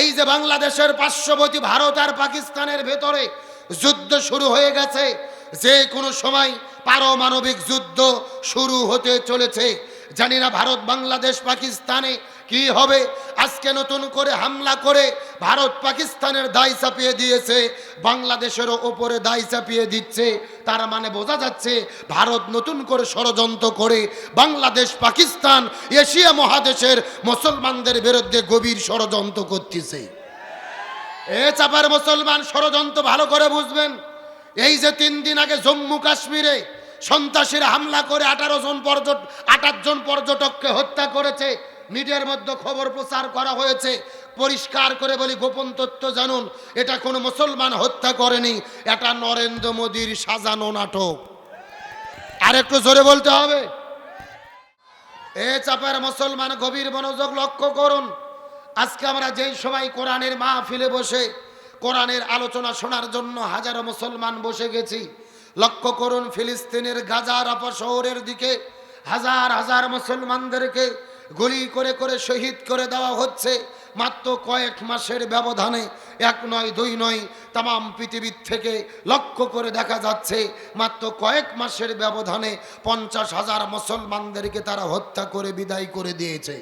এই যে বাংলাদেশের পার্শ্ববর্তী ভারত আর পাকিস্তানের ভেতরে যুদ্ধ শুরু হয়ে গেছে, যে কোনো সময় পারমাণবিক যুদ্ধ শুরু হতে চলেছে। জানি না ভারত, বাংলাদেশ, পাকিস্তানে কি হবে? আজকে নতুন করে হামলা করে ভারত পাকিস্তানের দায় চাপিয়ে দিয়েছে, বাংলাদেশেরও ওপরে দায় চাপিয়ে দিচ্ছে। তার মানে বোঝা যাচ্ছে ভারত নতুন করে ষড়যন্ত্র করে বাংলাদেশ, পাকিস্তান, এশিয়া মহাদেশের মুসলমানদের বিরুদ্ধে গভীর ষড়যন্ত্র করতেছে। এ চাপার মুসলমান ষড়যন্ত্র ভালো করে বুঝবেন। এই যে তিন দিন আগে জম্মু কাশ্মীরে সন্ত্রাসীরা হামলা করে আঠারো জন পর্যটক আঠাশ জন পর্যটককে হত্যা করেছে মিডিয়ার মধ্যে খবর প্রচার করা হয়েছে। পরিষ্কার করে বলি, গোপন তথ্য জানুন। এটা কোনো মুসলমান হত্যা করেনি। এটা নরেন্দ্র মোদীর সাজানো নাটক। আর একটু জোরে বলতে হবে। এ চাপের মুসলমান গভীর মনোযোগ লক্ষ্য করুন। আজকে আমরা যেই সময় কোরআনের মাহফিলে বসে, কোরআনের আলোচনা শোনার জন্য হাজারো মুসলমান বসে গেছি। লক্ষ্য করুন, ফিলিস্তিনের গাজার আপা শহরের দিকে হাজার হাজার মুসলমানদেরকে গুলি করে করে শহীদ করে দেওয়া হচ্ছে। মাত্র কয়েক মাসের ব্যবধানে এক নয়, দুই নয় তাম পৃথিবীর থেকে লক্ষ্য করে দেখা যাচ্ছে, মাত্র কয়েক মাসের ব্যবধানে পঞ্চাশ হাজার মুসলমানদেরকে তারা হত্যা করে, বিদায় করে দিয়েছে।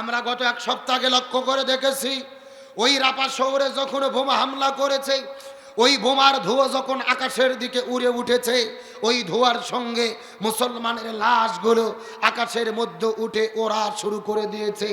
আমরা গত এক সপ্তাহ লক্ষ্য করে দেখেছি, ওই রাপা শহরে যখন বোমা হামলা করেছে ওই বোমার ধোঁয়া যখন আকাশের দিকে উড়ে উঠেছে, ওই ধোঁয়ার সঙ্গে মুসলমানের লাশগুলো আকাশের মধ্যে উঠে ওরা শুরু করে দিয়েছে।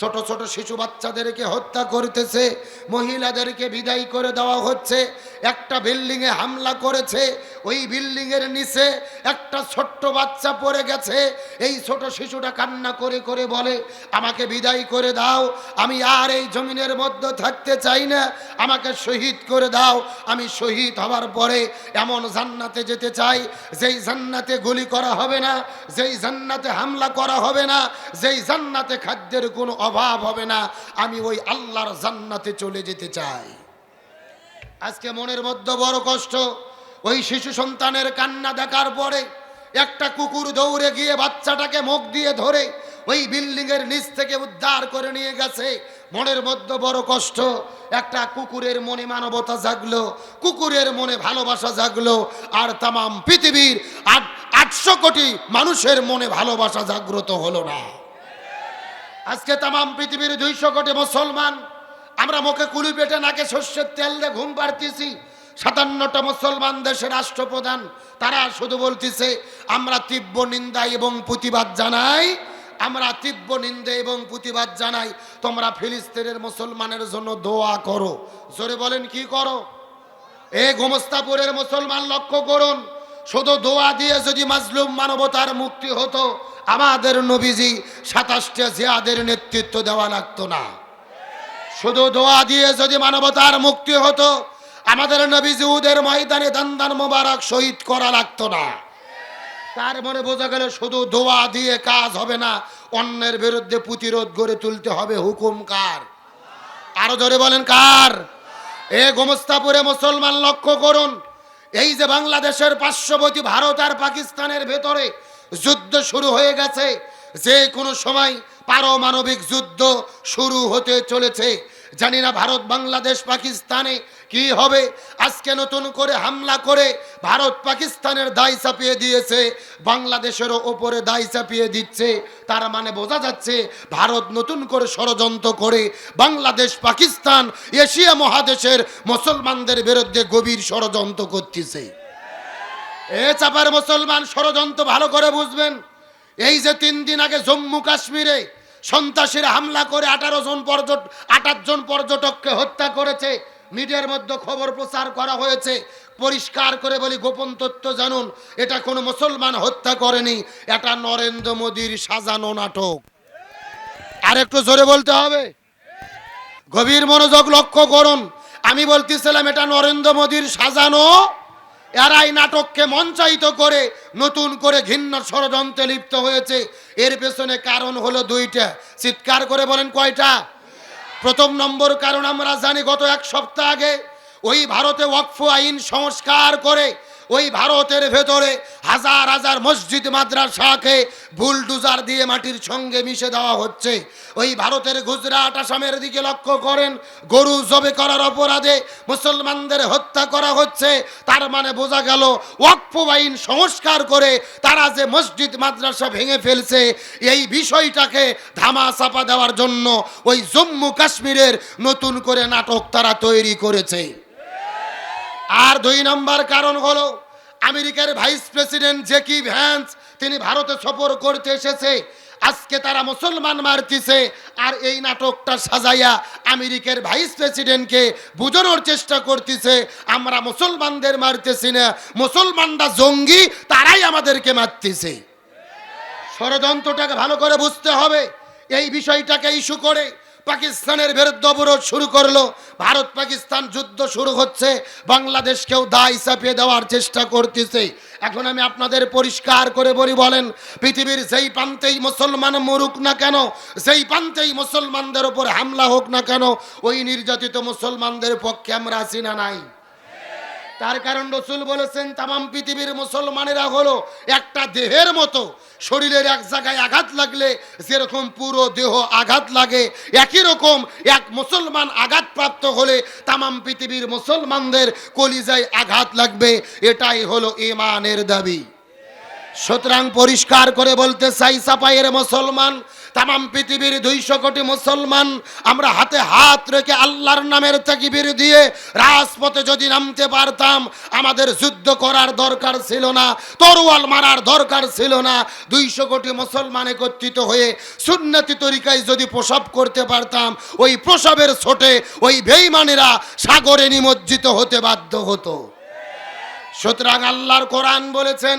ছোট ছোট শিশু বাচ্চাদেরকে হত্যা করতেছে, মহিলাদেরকে বিদায় করে দেওয়া হচ্ছে, একটা বিল্ডিংয়ে হামলা করেছে ওই বিল্ডিংয়ের নিচে একটা ছোট্ট বাচ্চা পড়ে গেছে। এই ছোট শিশুটা কান্না করে করে বলে, আমাকে বিদায় করে দাও, আমি আর এই জমিনের মধ্যে থাকতে চাই না। আমাকে শহীদ করে দাও, আমি শহীদ হওয়ার পরে এমন জান্নাতে যেতে চাই, যেই জান্নাতে গুলি করা হবে না, যেই জান্নাতে হামলা করা হবে না, যেই জান্নাতে খাদ্যের কোনো অভাব হবে না। আমি ওই আল্লাহর জান্নাতে চলে যেতে চাই। আজকে মনের মধ্যে বড় কষ্ট। ওই শিশু সন্তানের কান্না দেখার পরে একটা কুকুর দৌড়ে গিয়ে বাচ্চাটাকে মুখ দিয়ে ধরে ওই বিল্ডিং এর নিচ থেকে উদ্ধার করে নিয়ে গেছে। মনের মধ্যে বড় কষ্ট। একটা কুকুরের মনে মানবতা জাগলো, কুকুরের মনে ভালোবাসা জাগলো, আর তামাম পৃথিবীর আট আটশো কোটি মানুষের মনে ভালোবাসা জাগ্রত হলো না। আজকে তামাম পৃথিবীর দুইশো কোটি মুসলমান, আমরা মুখে কুলি পেটে নাকে শস্যের তেল দিয়ে ঘুম পাড়তেছি। সাতান্নটা মুসলমান দেশের রাষ্ট্রপ্রধান, তারা শুধু বলতেছে, আমরা তীব্র নিন্দা এবং প্রতিবাদ জানাই, আমরা তীব্র নিন্দা এবং প্রতিবাদ জানাই, তোমরা ফিলিস্তিনের মুসলমানের জন্য দোয়া করো। জোরে বলেন, কি করো? এ গোমস্তাপুরের মুসলমান লক্ষ্য করুন, শুধু দোয়া দিয়ে যদি মাজলুম মানবতার মুক্তি হতো, আমাদের নবীজি সাতাশটা জিয়াদের নেতৃত্ব দেওয়া লাগতো না। শুধু দোয়া দিয়ে যদি মানবতার মুক্তি হতো আমাদের উদের ময়দানে দান্দান মোবারক শহীদ করা লাগতো না। তার মনে বোঝা গেল শুধু দোয়া দিয়ে কাজ হবে না, অন্যের বিরুদ্ধে প্রতিরোধ গড়ে তুলতে হবে। হুকুম কার? আরও জোরে বলেন কার? এ গোমস্তাপুরে মুসলমান লক্ষ্য করুন, এই যে বাংলাদেশের পার্শ্ববর্তী ভারত আর পাকিস্তানের ভেতরে যুদ্ধ শুরু হয়ে গেছে, যে কোনো সময় পারমাণবিক যুদ্ধ শুরু হতে চলেছে। জানি না ভারত, বাংলাদেশ, পাকিস্তানে কি হবে? আজকে নতুন করে হামলা করে ভারত পাকিস্তানের দায় চাপিয়ে দিয়েছে, বাংলাদেশেরও ওপরে দায় চাপিয়ে দিচ্ছে, তার মানে বোঝা যাচ্ছে ভারত নতুন করে ষড়যন্ত্র করে বাংলাদেশ, পাকিস্তান, এশিয়া মহাদেশের মুসলমানদের বিরুদ্ধে গভীর ষড়যন্ত্র করতেছে। এ চাপার মুসলমান ষড়যন্ত্র ভালো করে বুঝবেন। এই যে তিন দিন আগে জম্মু কাশ্মীরে সন্ত্রাসীরা হামলা করে আঠারো জন পর্যটক আঠাশ জন পর্যটককে হত্যা করেছে মিডিয়ার মধ্যে খবর প্রচার করা হয়েছে। পরিষ্কার করে বলি, গোপন তথ্য জানুন। এটা কোনো মুসলমান হত্যা করেনি। এটা নরেন্দ্র মোদীর সাজানো নাটক। আর একটু জোরে বলতে হবে? গভীর মনোযোগ লক্ষ্য করুন। আমি বলতেছিলাম, এটা নরেন্দ্র মোদীর সাজানো। এরাই নাটককে মঞ্চায়িত করে নতুন করে ঘৃণ্য ষড়যন্ত্রে লিপ্ত হয়েছে। এর পেছনে কারণ হলো দুইটা। চিৎকার করে বলেন, কয়টা? প্রথম নম্বর কারণ আমরা জানি গত এক সপ্তাহ আগে ওই ভারতে ওয়াকফ আইন সংস্কার করে ওই ভারতের ভেতরে হাজার হাজার মসজিদ, মাদ্রাসাকে বুলডুজার দিয়ে মাটির সঙ্গে মিশে দেওয়া হচ্ছে। ওই ভারতের গুজরাট, আসামের দিকে লক্ষ্য করেন, গরু জবে করার অপরাধে মুসলমানদের হত্যা করা হচ্ছে। তার মানে বোঝা গেল, ওয়াকফ সংস্কার করে তারা যে মসজিদ, মাদ্রাসা ভেঙে ফেলছে, এই বিষয়টাকে ধামা চাপা দেওয়ার জন্য ওই জম্মু কাশ্মীরের নতুন করে নাটক তারা তৈরি করেছে। আর দুই নম্বর কারণ হলো, আমেরিকার ভাইস প্রেসিডেন্ট জেকি ভ্যান্স, তিনি ভারতে সফর করতে এসেছে। আজকে তারা মুসলমান মারতিছে, আর এই নাটকটা সাজাইয়া আমেরিকার ভাইস প্রেসিডেন্টকে বোঝানোর চেষ্টা করতেছে, আমরা মুসলমানদের মারতেছি না, মুসলমানরা জঙ্গি, তারাই আমাদেরকে মারতেছে। ষড়যন্ত্রটাকে ভালো করে বুঝতে হবে, এই বিষয়টাকে ইস্যু করে। পাকিস্তানের বিরুদ্ধে অবরোধ শুরু করল। ভারত পাকিস্তান যুদ্ধ শুরু হচ্ছে। বাংলাদেশকেও দায় চাপিয়ে দেওয়ার চেষ্টা করতেছে। এখন আমি আপনাদের পরিষ্কার করে বলি, বলেন, পৃথিবীর যেই প্রান্তেই মুসলমান মরুক না কেন, যেই প্রান্তেই মুসলমানদের ওপর হামলা হোক না কেন, ওই নির্যাতিত মুসলমানদের পক্ষে আমরা আছি না নাই। তার কারণ রসুল বলেছেন, তামাম পৃথিবীর মুসলমানেরা হলো একটা দেহের মতো। শরীরের এক জায়গায় আঘাত লাগলে যেরকম পুরো দেহ আঘাত লাগে, একই রকম এক মুসলমান আঘাতপ্রাপ্ত হলে তামাম পৃথিবীর মুসলমানদের কলিজায় আঘাত লাগবে। এটাই হলো ইমানের দাবি। সুতরাং পরিষ্কার করে বলতে চাই সাপাইয়ের মুসলমান তামাম পৃথিবীর দুইশো কোটি মুসলমান আমরা হাতে হাত রেখে আল্লাহর নামের তাকিবির দিয়ে রাজপথে যদি নামতে পারতাম, আমাদের যুদ্ধ করার দরকার ছিল না, তরোয়াল মারার দরকার ছিল না। দুইশো কোটি মুসলমান একত্রিত হয়ে সুন্নতি তরিকায় যদি প্রসব করতে পারতাম, ওই প্রসবের ছোটে ওই বেইমানেরা সাগরে নিমজ্জিত হতে বাধ্য হতো। সুতরাং আল্লাহর কোরআন বলেছেন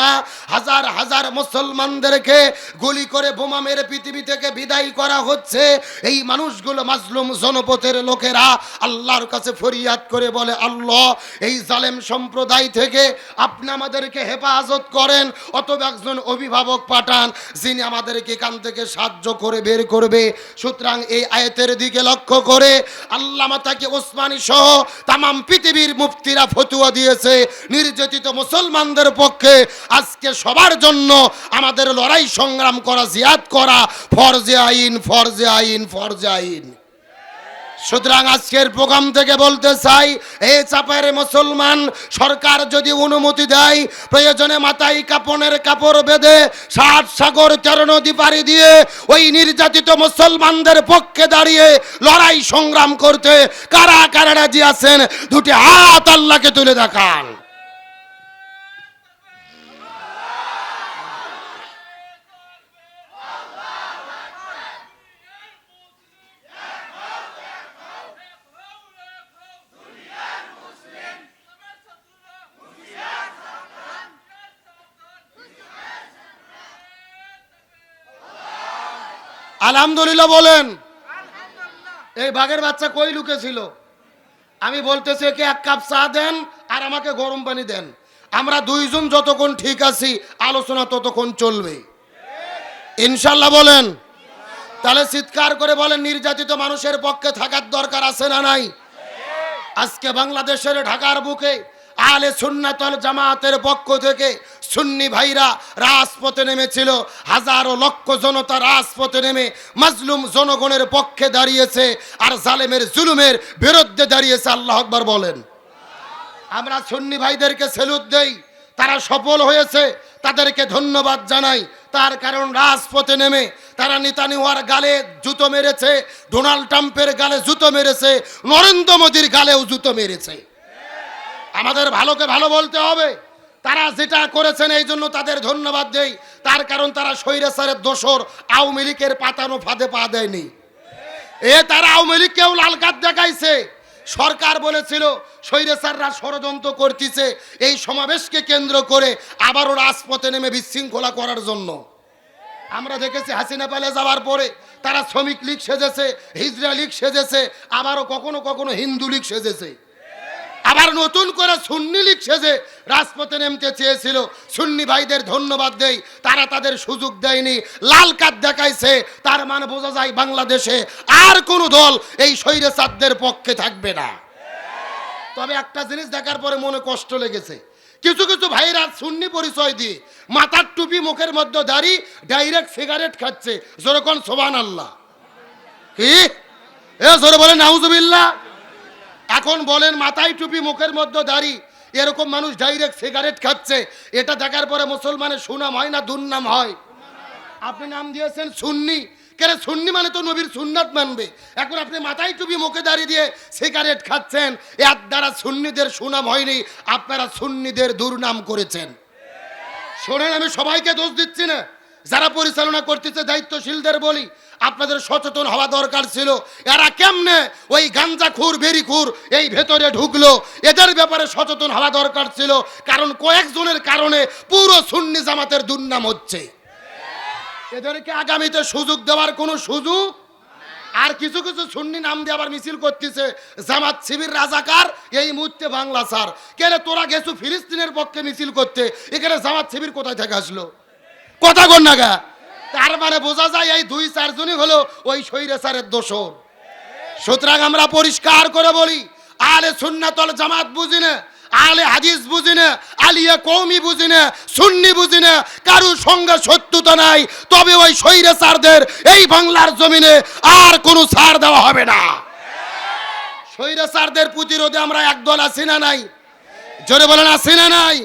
না। হাজার হাজার মুসলমানদেরকে গুলি করে বোমা মেরে পৃথিবী থেকে বিদায় করা হচ্ছে। এই মানুষগুলো মাজলুম জনপথের লোকেরা আল্লাহর কাছে ফরিয়াদ করে বলে, আল্লাহ, এই জালেম সম্প্রদায় থেকে আপনি আমাদেরকে হেফাজত করেন। অথবা একজন অভিভাবক পাঠান, যিনি আমাদেরকে এখান থেকে সাহায্য করে বের করবে। সুতরাং এই আয়তের দিকে লক্ষ্য করে আল্লামা তাকে ওসমানী সহ তামাম পৃথিবীর মুফতিরা ফতুয়া দিয়েছে। নির্যাতিত মুসলমানদের পক্ষে আজকে সবার জন্য আমাদের লড়াই সংগ্রাম করা জিয়াদ করা, ফরজে আইন ফরজে আইন ফরজে আইন। সুতরাং আজকের প্রোগ্রাম থেকে বলতে চাই এই চাপায়ের মুসলমান সরকার যদি অনুমতি দেয়, প্রয়োজনে মাথায় কাপনের কাপড় বেঁধে সাত সাগর তেরো নদী পাড়ি দিয়ে ওই নির্যাতিত মুসলমানদের পক্ষে দাঁড়িয়ে লড়াই সংগ্রাম করতে কারা কারা রাজি আছেন, দুটি হাত আল্লাহকে তুলে দেখান। আলহামদুলিল্লাহ বলেন। এই বাঘের বাচ্চা কই লুকেছিল? আমি বলতেছি, একে এক কাপ চা দেন আর আমাকে গরম পানি দেন। আমরা দুইজন যতক্ষণ ঠিক আছি, আলোচনা ততক্ষণ চলবে। ইনশাল্লাহ বলেন। তাহলে চিৎকার করে বলেন, নির্যাতিত মানুষের পক্ষে থাকার দরকার আছে না নাই? আজকে বাংলাদেশের ঢাকার বুকে আলে সুন্নাতল জামাতের পক্ষ থেকে সুন্নি ভাইরা রাজপথে নেমেছিল। হাজারো লক্ষ জনতা রাজপথে নেমে মাজলুম জনগণের পক্ষে দাঁড়িয়েছে আর জালেমের জুলুমের বিরুদ্ধে দাঁড়িয়েছে, আল্লাহ আকবার বলেন। আমরা সুন্নি ভাইদেরকে সেলুট দেই, তারা সফল হয়েছে, তাদেরকে ধন্যবাদ জানাই। তার কারণ রাজপথে নেমে তারা নেতানিওয়ার গালে জুতো মেরেছে, ডোনাল্ড ট্রাম্পের গালে জুতো মেরেছে, নরেন্দ্র মোদীর গালেও জুতো মেরেছে। আমাদের ভালোকে ভালো বলতে হবে। তারা যেটা করেছেন এই জন্য তাদের ধন্যবাদ দেই। তার কারণ তারা স্বৈরাচারের দোসর আওয়ামী লীগের পাতানো ফাঁদে পা দেয়নি। এ তারা আওয়ামী লীগকেও লাল কার্ড দেখাইছে। সরকার বলেছিল স্বৈরাচাররা ষড়যন্ত্র করতেছে। এই সমাবেশকে কেন্দ্র করে আবারও রাজপথে নেমে বিশৃঙ্খলা করার জন্য। আমরা দেখেছি হাসিনা পালে যাওয়ার পরে তারা শ্রমিক লীগ সেজেছে, হিজরা লীগ সেজেছে, আবারও কখনো কখনো হিন্দু লীগ সেজেছে। আবার নতুন করে সুন্নি লীগ সেজে রাজপথে নেমতে চেয়েছিল, সুন্নি ভাইদের ধন্যবাদ দেই, তারা তাদের সুযোগ দেয়নি, লাল কার্ড দেখাইছে, তার মানে বোঝা যায় বাংলাদেশে আর কোনো দল এই স্বৈরাচারদের পক্ষে থাকবে না। তবে একটা জিনিস দেখার পরে মনে কষ্ট লেগেছে। কিছু কিছু ভাইরা সুন্নি পরিচয় দিয়ে মাথার টুপি মুখের মধ্যে দাড়ি ডাইরেক্ট সিগারেট খাচ্ছে, যেরকম সোবান আল্লাহ। কি? এ জোরে বলেন, নাউজুবিল্লাহ। এখন বলেন, মাথায় টুপি, মুখের মধ্যে দাড়ি, এরকম মানুষ ডাইরেক্ট সিগারেট খাচ্ছে। এটা দেখার পরে মুসলমানের সুনাম হয় না, দুর্নাম হয়? আপনি নাম দিয়েছেন সুন্নি। কেন সুন্নি মানে তো নবীর সুন্নাত মানবে। এখন আপনি মাথায় টুপি, মুখে দাঁড়িয়ে দিয়ে সিগারেট খাচ্ছেন, এর দ্বারা সুন্নিদের সুনাম হয়নি, আপনারা সুন্নিদের দুর্নাম করেছেন। শোনেন, আমি সবাইকে দোষ দিচ্ছি না। যারা পরিচালনা করতেছে, দায়িত্বশীলদের বলি আপনাদের সচেতন হওয়া দরকার ছিল। এরা কেমনে ওই গাঞ্জাখুর বেরিখুর এই ভেতরে ঢুকলো? এদের ব্যাপারে সচেতন হওয়া দরকার ছিল। কারণ কয়েকজনের কারণে পুরো সুন্নি জামাতের দুর্নাম হচ্ছে। এদেরকে আগামীতে সুযোগ দেওয়ার কোনো সুযোগ আর কিছু কিছু সুন্নি নাম দিয়ে আবার মিছিল করতেছে, জামাত শিবির রাজাকার, এই মুহূর্তে বাংলা স্যার। কেন তোরা গেছো ফিলিস্তিনের পক্ষে মিছিল করতে? এখানে জামাত শিবির কোথায় থেকে আসলো? কথা কর নাগা তার মানে বোঝা যায় এই দুই চারজনই হলো ওই স্বৈরাচারের দোষর। সুতরাং আমরা পরিষ্কার করে বলি আলে সুন্নাতল জামাত বুঝি না আলে হাদিস বুঝি না আলিয়া কৌমি বুঝি না সুন্নি বুঝি না কারুর সঙ্গে শত্রুতা নাই, তবে ওই স্বৈরাচারদের এই বাংলার জমিনে আর কোনো ছাড় দেওয়া হবে না। স্বৈরাচারদের প্রতিরোধে আমরা একদল আছি না নাই? জোরে বলেন, আছি না নাই?